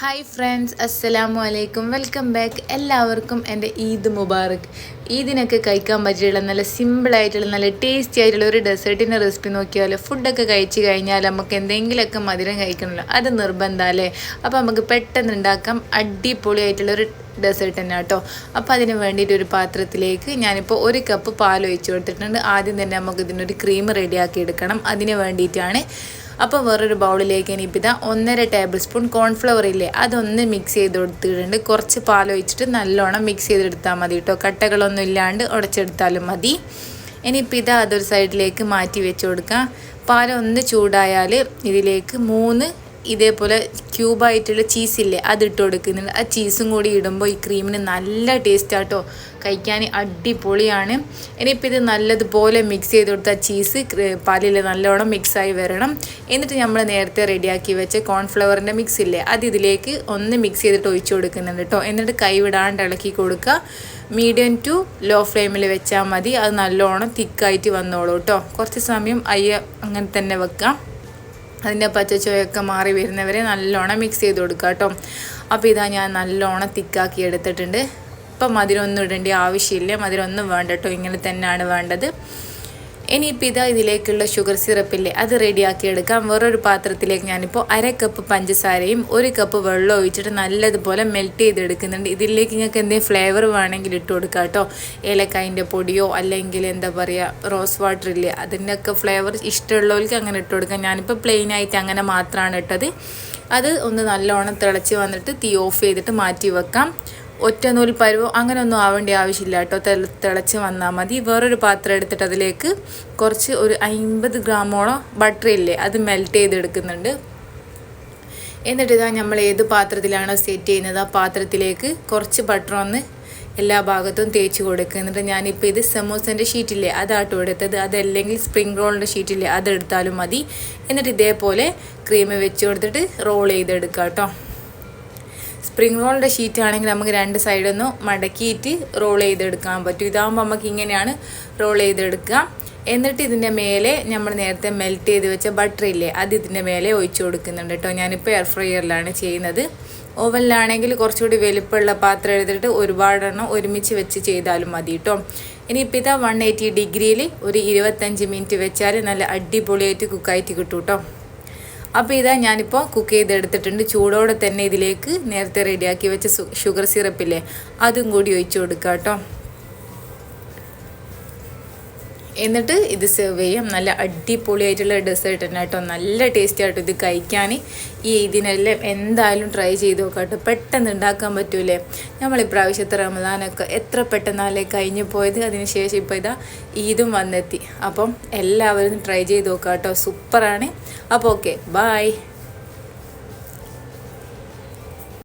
Hi friends അസ്സലാമു അലൈക്കും welcome back എല്ലാവർക്കും എന്റെ ഈദ് മുബാറക്. ഈദിനൊക്കെ കഴിക്കാൻ പറ്റിയുള്ള നല്ല സിമ്പിളായിട്ടുള്ള നല്ല ടേസ്റ്റി ആയിട്ടുള്ള ഒരു ഡെസേർട്ടിന്റെ റെസിപ്പി നോക്കിയാൽ ഫുഡൊക്കെ കഴിച്ച് കഴിഞ്ഞാൽ നമുക്ക് എന്തെങ്കിലുമൊക്കെ മധുരം കഴിക്കണമല്ലോ. അത് നിർബന്ധമല്ലേ അപ്പോൾ നമുക്ക് പെട്ടെന്ന് ഉണ്ടാക്കാം. അടിപൊളിയായിട്ടുള്ള ഒരു ഡെസേർട്ട് തന്നെ കേട്ടോ. അപ്പോൾ അതിന് വേണ്ടിയിട്ട് ഒരു പാത്രത്തിലേക്ക് ഞാനിപ്പോൾ ഒരു കപ്പ് പാൽ ഒഴിച്ച് കൊടുത്തിട്ടുണ്ട്. ആദ്യം തന്നെ നമുക്ക് ഇതിനൊരു ക്രീം റെഡിയാക്കി എടുക്കണം. അതിന് വേണ്ടിയിട്ടാണ് അപ്പോൾ വേറൊരു ബൗളിലേക്ക് ഇനിയിപ്പിതാ ഒന്നര ടേബിൾ സ്പൂൺ കോൺഫ്ലവർ ഇല്ലേ അതൊന്ന് മിക്സ് ചെയ്ത് കൊടുത്തിട്ടുണ്ട്. കുറച്ച് പാൽ ഒഴിച്ചിട്ട് നല്ലോണം മിക്സ് ചെയ്തെടുത്താൽ മതി കേട്ടോ കട്ടകളൊന്നും ഇല്ലാണ്ട് ഉടച്ചെടുത്താലും മതി. ഇനിയിപ്പോൾ ഇതാ അതൊരു സൈഡിലേക്ക് മാറ്റി വെച്ച് കൊടുക്കാം. പാലൊന്ന് ചൂടായാൽ ഇതിലേക്ക് മൂന്ന് ഇതേപോലെ ക്യൂബായിട്ടുള്ള ചീസില്ലേ അത് ഇട്ട് കൊടുക്കുന്നുണ്ട്. ആ ചീസും കൂടി ഇടുമ്പോൾ ഈ ക്രീമിന് നല്ല ടേസ്റ്റ് ആട്ടോ കഴിക്കാൻ അടിപൊളിയാണ്. ഇനിയിപ്പോൾ ഇത് നല്ലതുപോലെ മിക്സ് ചെയ്ത് കൊടുത്താൽ ചീസ് പാലിൽ നല്ലോണം മിക്സായി വരണം. എന്നിട്ട് നമ്മൾ നേരത്തെ റെഡിയാക്കി വെച്ച കോൺഫ്ലവറിന്റെ മിക്സ് ഇല്ലേ അത് ഇതിലേക്ക് ഒന്ന് മിക്സ് ചെയ്തിട്ട് ഒഴിച്ചു കൊടുക്കുന്നുണ്ട് കേട്ടോ എന്നിട്ട് കൈവിടാണ്ട് ഇളക്കി കൊടുക്കുക. മീഡിയം ടു ലോ ഫ്ലെയിമിൽ വെച്ചാൽ മതി. അത് നല്ലോണം തിക്കായിട്ട് വന്നോളൂ കേട്ടോ കുറച്ച് സമയം അയ്യ അങ്ങനെ തന്നെ വെക്കാം. അതിന്റെ പച്ചച്ചുവയൊക്കെ മാറി വരുന്നവരെ നല്ലോണം മിക്സ് ചെയ്ത് കൊടുക്കുക കേട്ടോ അപ്പോൾ ഇതാ ഞാൻ നല്ലോണം തിക്കാക്കി എടുത്തിട്ടുണ്ട്. ഇപ്പം മധുരമൊന്നും ഇടേണ്ട ആവശ്യമില്ല. മധുരമൊന്നും വേണ്ട കേട്ടോ ഇങ്ങനെ തന്നെയാണ് വേണ്ടത്. ഇനിയിപ്പോൾ ഇതാ ഇതിലേക്കുള്ള ഷുഗർ സിറപ്പില്ലേ അത് റെഡിയാക്കി എടുക്കാം വേറൊരു പാത്രത്തിലേക്ക് ഞാനിപ്പോൾ അര കപ്പ് പഞ്ചസാരയും ഒരു കപ്പ് വെള്ളം ഒഴിച്ചിട്ട് നല്ലതുപോലെ മെൽറ്റ് ചെയ്തെടുക്കുന്നുണ്ട്. ഇതിലേക്ക് നിങ്ങൾക്ക് എന്തെങ്കിലും ഫ്ലേവർ വേണമെങ്കിൽ ഇട്ട് കൊടുക്കാം കേട്ടോ. ഏലക്കായിന്റെ പൊടിയോ അല്ലെങ്കിൽ എന്താ പറയുക റോസ് വാട്ടർ ഇല്ലേ അതിന്റെയൊക്കെ ഫ്ലേവർ ഇഷ്ടമുള്ളവർക്ക് അങ്ങനെ ഇട്ട് കൊടുക്കാം. ഞാനിപ്പോൾ പ്ലെയിൻ ആയിട്ട് അങ്ങനെ മാത്രമാണ് ഇട്ടത്. അത് ഒന്ന് നല്ലോണം തിളച്ച് വന്നിട്ട് തീ ഓഫ് ചെയ്തിട്ട് മാറ്റി വെക്കാം. ഒറ്റ നൂൽ പരുവോ അങ്ങനെയൊന്നും ആവേണ്ട ആവശ്യമില്ല കേട്ടോ. തിളച്ച് വന്നാൽ മതി. വേറൊരു പാത്രം എടുത്തിട്ട് അതിലേക്ക് കുറച്ച് ഒരു അമ്പത് ഗ്രാമോളം ബട്ടർ ഇല്ലേ അത് മെൽറ്റ് ചെയ്തെടുക്കുന്നുണ്ട്. എന്നിട്ട് ഇതാ നമ്മൾ ഏത് പാത്രത്തിലാണോ സെറ്റ് ചെയ്യുന്നത് ആ പാത്രത്തിലേക്ക് കുറച്ച് ബട്ടർ ഒന്ന് എല്ലാ ഭാഗത്തും തേച്ച് കൊടുക്കുക. എന്നിട്ട് ഞാനിപ്പോൾ ഇത് സമോസന്റെ ഷീറ്റില്ലേ അതാട്ടോ എടുത്തത്. അതല്ലെങ്കിൽ സ്പ്രിംഗ് റോളിന്റെ ഷീറ്റില്ലേ അതെടുത്താലും മതി. എന്നിട്ട് ഇതേപോലെ ക്രീം വെച്ച് കൊടുത്തിട്ട് റോൾ ചെയ്തെടുക്കാം കേട്ടോ. സ്പ്രിംഗ് റോളിന്റെ ഷീറ്റ് ആണെങ്കിൽ നമുക്ക് രണ്ട് സൈഡൊന്നും മടക്കിയിട്ട് റോൾ ചെയ്തെടുക്കാൻ പറ്റും. ഇതാകുമ്പോൾ നമുക്ക് ഇങ്ങനെയാണ് റോൾ ചെയ്തെടുക്കുക. എന്നിട്ട് ഇതിന്റെ മേലെ നമ്മൾ നേരത്തെ മെൽറ്റ് ചെയ്ത് വെച്ച ബട്ടർ ഇല്ലേ അത് ഇതിന്റെ മേലെ ഒഴിച്ചു കൊടുക്കുന്നുണ്ട് കേട്ടോ. ഞാനിപ്പോൾ എയർ ഫ്രയറിലാണ് ചെയ്യുന്നത്. ഓവനിലാണെങ്കിൽ കുറച്ചുകൂടി വലിപ്പമുള്ള പാത്രം എടുത്തിട്ട് ഒരുപാടെണ്ണം ഒരുമിച്ച് വെച്ച് ചെയ്താലും മതി കേട്ടോ. ഇനിയിപ്പോൾ ഇതാ വൺ എയ്റ്റി ഡിഗ്രിയിൽ ഒരു ഇരുപത്തഞ്ച് മിനിറ്റ് വെച്ചാൽ നല്ല അടിപൊളിയായിട്ട് കുക്കായിട്ട് കിട്ടും കേട്ടോ. അപ്പോൾ ഇതാ ഞാനിപ്പോൾ കുക്ക് ചെയ്തെടുത്തിട്ടുണ്ട്. ചൂടോടെ തന്നെ ഇതിലേക്ക് നേരത്തെ റെഡിയാക്കി വെച്ച ഷുഗർ സിറപ്പില്ലേ അതും കൂടി ഒഴിച്ചു കൊടുക്കാം കേട്ടോ എന്നിട്ട് ഇത് സെർവ് ചെയ്യാം. നല്ല അടിപൊളിയായിട്ടുള്ള ഡെസേർട്ട് തന്നെ കേട്ടോ. നല്ല ടേസ്റ്റി ആയിട്ട് ഇത് കഴിക്കാൻ. ഈ ഇതിനെല്ലാം എന്തായാലും ട്രൈ ചെയ്ത് നോക്കാട്ടോ. പെട്ടെന്ന് ഉണ്ടാക്കാൻ പറ്റൂലേ? നമ്മൾ ഇപ്രാവശ്യത്തെ റമദാനൊക്കെ എത്ര പെട്ടെന്നാലേ കഴിഞ്ഞു പോയത്? അതിനുശേഷം ഇപ്പോൾ ഇതാ ഈദും വന്നെത്തി. അപ്പം എല്ലാവരും ട്രൈ ചെയ്ത് നോക്കാം കേട്ടോ സൂപ്പറാണ് അപ്പോൾ ഓക്കെ ബായ്